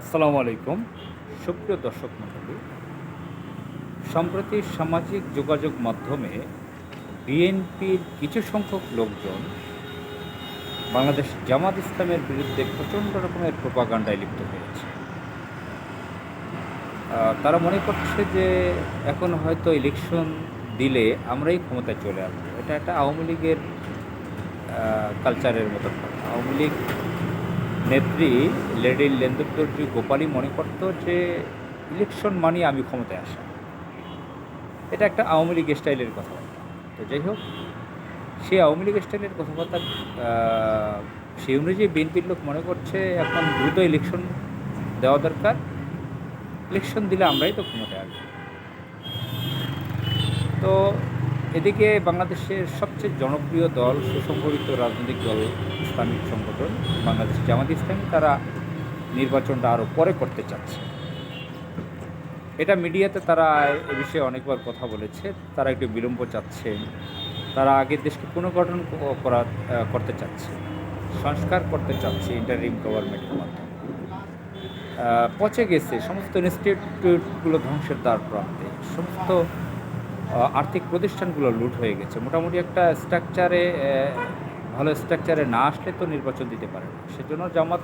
আসসালামু আলাইকুম। সুপ্রিয় দর্শক মণ্ডলী, সম্প্রতি সামাজিক যোগাযোগ মাধ্যমে বিএনপির কিছু সংখ্যক লোকজন বাংলাদেশ জামাত ইসলামের বিরুদ্ধে প্রচণ্ড রকমের প্রোপাগান্ডায় লিপ্ত হয়েছে। তারা মনে করছে যে এখন হয়তো ইলেকশন দিলে আমরাই ক্ষমতায় চলে আসব। এটা একটা আওয়ামী লীগের কালচারের মতো। আওয়ামী লীগ নেত্রী লেডি লেন্দুদ্দর্জি গোপালী মনে করত যে ইলেকশন মানি আমি ক্ষমতায় আসা। এটা একটা আওয়ামী লীগ স্টাইলের কথাবার্তা। তো যাই হোক, সেই আওয়ামী লীগ স্টাইলের কথাবার্তা সেই অনুযায়ী বিএনপির লোক মনে করছে এখন দ্রুত ইলেকশন দেওয়া দরকার। ইলেকশন দিলে আমরাই তো ক্ষমতায় আসব। তো এদিকে বাংলাদেশের সবচেয়ে জনপ্রিয় দল, সুসংগঠিত রাজনৈতিক দল, ইসলামিক সংগঠন, বাংলাদেশ জামাত ইসলামী, তারা নির্বাচনটা আরও পরে করতে চাচ্ছে। এটা মিডিয়াতে তারা এ বিষয়ে অনেকবার কথা বলেছে, তারা একটু বিলম্ব চাচ্ছে, তারা আগের দেশকে পুনর্গঠন করা করতে চাচ্ছে, সংস্কার করতে চাচ্ছে ইন্টারিম গভর্নমেন্টের মাধ্যমে। পচে গেছে, সমস্ত ইনস্টিটিউটগুলো ধ্বংসের দ্বার প্রান্তে, সমস্ত আর্থিক প্রতিষ্ঠানগুলো লুট হয়ে গেছে। মোটামুটি একটা স্ট্রাকচারে ভালো স্ট্রাকচারে না আসলে তো নির্বাচন দিতে পারে না। সেজন্য জামাত,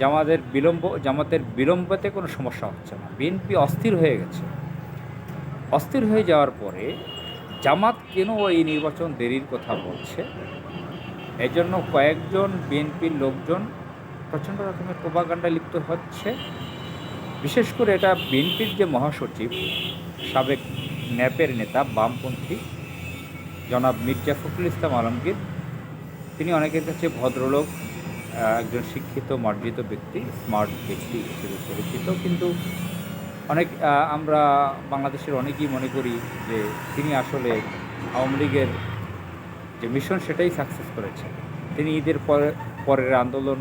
জামাতের বিলম্ব, জামাতের বিলম্বতে কোনো সমস্যা হচ্ছে না। বিএনপি অস্থির হয়ে গেছে। অস্থির হয়ে যাওয়ার পরে জামাত কেন এই নির্বাচন দেরির কথা বলছে? এই জন্য কয়েকজন বিএনপির লোকজন প্রচণ্ড রকমের প্রভাকাণ্ডায় লিপ্ত হচ্ছে। বিশেষ করে এটা বিএনপির যে মহাসচিব, সাবেক ন্যাপের নেতা, বামপন্থী জনাব মির্জা ফখরুল ইসলাম আলমগীর। তিনি অনেকের কাছে ভদ্রলোক একজন শিক্ষিত, মার্জিত ব্যক্তি, স্মার্ট ব্যক্তি হিসেবে পরিচিত। কিন্তু অনেক আমরা বাংলাদেশের অনেকেই মনে করি যে তিনি আসলে আওয়ামী লীগের যে মিশন, সেটাই সাকসেস করেছেন। তিনি ঈদের পরে, পরের আন্দোলন,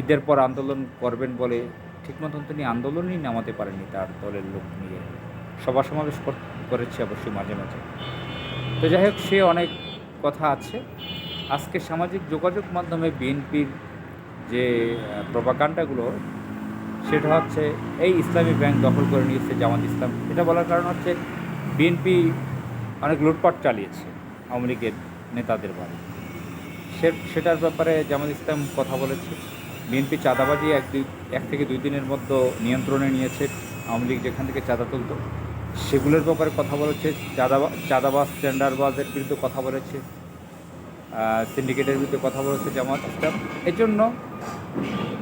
ঈদের পর আন্দোলন করবেন বলে ঠিক মতন তিনি আন্দোলনই নামাতে পারেননি তার দলের লোক নিয়ে। সভা সমাবেশ কর- করেছে অবশ্যই মাঝে মাঝে। তো যাই হোক, সে অনেক কথা আছে। আজকে সামাজিক যোগাযোগ মাধ্যমে বিএনপির যে প্রভাকাণ্ডাগুলো সেটা হচ্ছে এই ইসলামী ব্যাংক দখল করে নিয়েছে জামাত ইসলাম। এটা বলার কারণ হচ্ছে বিএনপি অনেক লুটপাট চালিয়েছে আওয়ামী লীগের নেতাদের বাড়ি। সে, সেটার ব্যাপারে জামাত ইসলাম কথা বলেছে। বিএনপি চাঁদাবাজি এক দুই, এক থেকে দুই দিনের মধ্যে নিয়ন্ত্রণে নিয়েছে। আওয়ামী লীগ যেখান থেকে চাঁদা তুলতো সেগুলোর ব্যাপারে কথা বলেছে চাঁদাবা চাঁদাবাজ টেন্ডারবাজের বিরুদ্ধে কথা বলেছে সিন্ডিকেটের বিরুদ্ধে কথা বলেছে জামাত ইসলাম। এই জন্য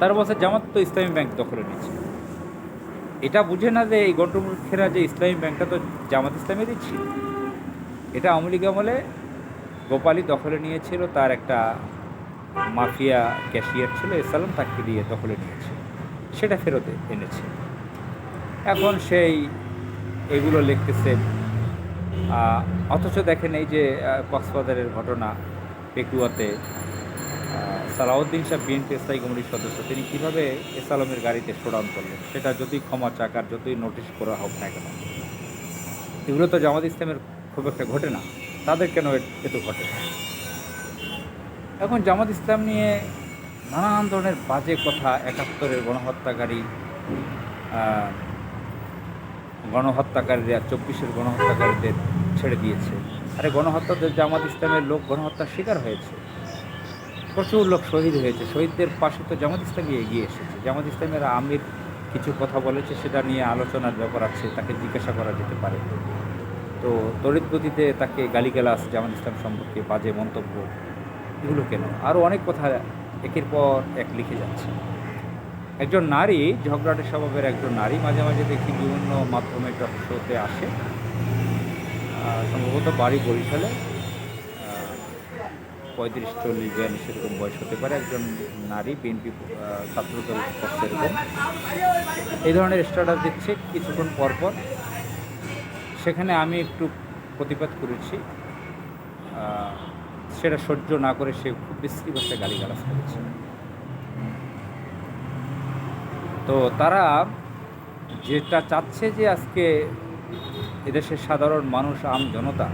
তার বলছে জামাত তো ইসলামী ব্যাংক দখলে নিচ্ছে। এটা বুঝে না যে এই গণ্ডমূর্খেরা যে ইসলামী ব্যাংকটা তো জামাত ইসলামেরই ছিল। এটা আওয়ামী লীগ আমলে গোপালী দখলে নিয়েছিল, তার একটা মাফিয়া ক্যাশিয়ার ছিল, এসালাম তাকে দিয়ে দখলে নিয়েছে। সেটা ফেরত এনেছে। এখন সেই এগুলো লিখতেছে অথচ দেখেন এই যে কক্সবাজারের ঘটনা পেকুয়াতে সালাউদ্দিন সাহেব বিএনপি স্থায়ী কমিটির সদস্য, তিনি কীভাবে এসালামের গাড়িতে শোডাউন করলেন সেটা যদি ক্ষমা চাক আর যতই নোটিশ করা হোক না কেন। এগুলো তো জামাত ইসলামের খুব একটা ঘটে না। তাদের কেন এত ঘটে এখন জামাত ইসলাম নিয়ে নানান ধরনের বাজে কথা, একাত্তরের গণহত্যাকারী গণহত্যাকারীরা, চব্বিশের গণহত্যাকারীদের ছেড়ে দিয়েছে। আরে গণহত্যাদের জামাত ইসলামের লোক গণহত্যার শিকার হয়েছে। প্রচুর লোক শহীদ হয়েছে। শহীদদের পাশে তো জামাত ইসলামী এগিয়ে এসেছে। জামাত ইসলামের আমির কিছু কথা বলেছে, সেটা নিয়ে আলোচনার ব্যাপার আছে, তাকে জিজ্ঞাসা করা যেতে পারে। তো তড়িৎ গতিতে তাকে গালিগালাস জামাত ইসলাম সম্পর্কে বাজে মন্তব্য, এগুলো কেন? আরও অনেক কথা একের পর এক লিখে যাচ্ছে। একজন নারী ঝগড়াটে স্বভাবের একজন নারী মাঝে মাঝে দেখি বিভিন্ন মাধ্যমে টক শোতে আসে। সম্ভবত বাড়ি বরিশালে। পঁয়ত্রিশ, চল্লিশ বিয়াল্লিশ সেরকম বয়স হতে পারে একজন নারী, বিএনপি ছাত্রদল এরকম এই ধরনের স্ট্যাটাস দিচ্ছে কিছুক্ষণ পর পর। সেখানে আমি একটু প্রতিবাদ করেছি। সেটা সহ্য না করে সে খুব বিশ্রী ভাষায় গালিগালাজ করেছে। তো তারা যেটা চাচ্ছে যে আজকে এদেশের সাধারণ মানুষ, আম জনতা,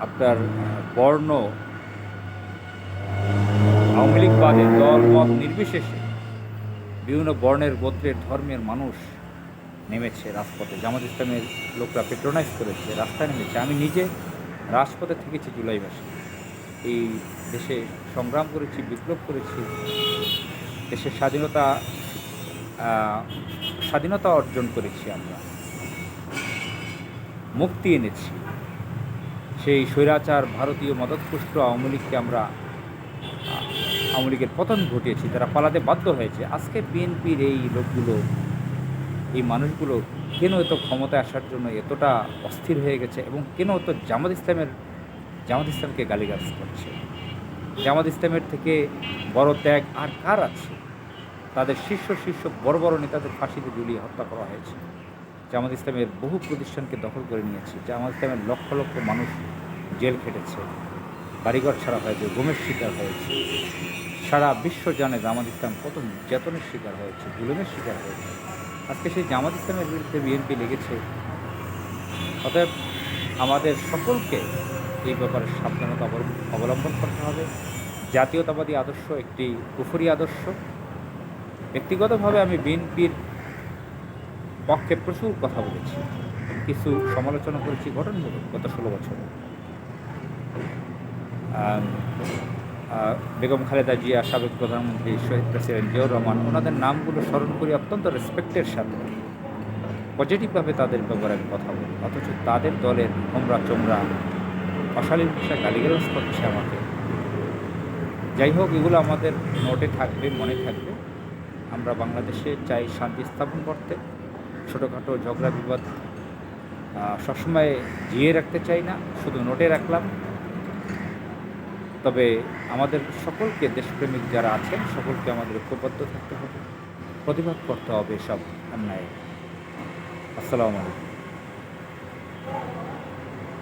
আপনার, বর্ণ, আওয়ামী বাদে দল, মত নির্বিশেষে বিভিন্ন বর্ণের, গোত্রের, ধর্মের মানুষ নেমেছে রাজপথে। জামাত ইসলামের লোকরা পেট্রোনাইজ করেছে, রাস্তায় নেমেছে। আমি নিজে রাজপথে থেকেছি জুলাই মাসে এই দেশে সংগ্রাম করেছি, বিপ্লব করেছি। দেশের স্বাধীনতা স্বাধীনতা অর্জন করেছি আমরা। মুক্তি এনেছি। সেই স্বৈরাচার ভারতীয় মদতপুষ্ট আওয়ামী লীগকে আমরা আওয়ামী লীগের পতন ঘটিয়েছি, তারা পালাতে বাধ্য হয়েছে। আজকে বিএনপির এই লোকগুলো, এই মানুষগুলো কেন এত ক্ষমতায় আসার জন্য এতটা অস্থির হয়ে গেছে এবং কেন এত জামাত ইসলামের জামাত ইসলামকে গালিগালাজ করছে। জামাত ইসলামের থেকে বড় ত্যাগ আর কার আছে? তাদের শীর্ষ শীর্ষ বড় বড় নেতাদের ফাঁসিতে ঝুলিয়ে হত্যা করা হয়েছে। জামাত ইসলামের বহু প্রতিষ্ঠানকে দখল করে নিয়েছে। জামাত ইসলামের লক্ষ লক্ষ মানুষ জেল খেটেছে, বাড়িঘর ছাড়া হয়েছে গুমের শিকার হয়েছে। সারা বিশ্ব জানে জামাত ইসলাম কত নির্যাতনের শিকার হয়েছে, জুলুমের শিকার হয়েছে। আজকে সেই জামাত ইসলামের বিরুদ্ধে বিএনপি লেগেছে। অতএব আমাদের সকলকে এই ব্যাপারে সাবধানতা অবলম্ব- অবলম্বন করতে হবে। জাতীয়তাবাদী আদর্শ একটি কুফরি আদর্শ। ব্যক্তিগতভাবে আমি বিএনপির পক্ষে প্রচুর কথা বলেছি, কিছু সমালোচনা করেছি গঠনমূলক গত ষোলো বছর। বেগম খালেদা জিয়া, সাবেক প্রধানমন্ত্রী শহীদ প্রেসিডেন্ট জিয়াউর রহমান, ওনাদের নামগুলো স্মরণ করি অত্যন্ত রেসপেক্টের সাথে। পজিটিভভাবে তাদের ব্যাপারে আমি কথা বলি, অথচ তাদের দলের হোমরা চোমরা অশালীন ভাষা গালিগালাজ করছে আমাকে। যাই হোক, এগুলো আমাদের নোটে থাকবে, মনে থাকবে। আমরা বাংলাদেশে চাই শান্তি স্থাপন করতে। ছোটোখাটো ঝগড়া, বিবাদ সবসময় জিয়ে রাখতে চাই না, শুধু নোটে রাখলাম। তবে আমাদের সকলকে, দেশপ্রেমিক যারা আছেন, সকলকে আমাদের ঐক্যবদ্ধ থাকতে হবে, প্রতিবাদ করতে হবে সব অন্যায়। আসসালামু আলাইকুম।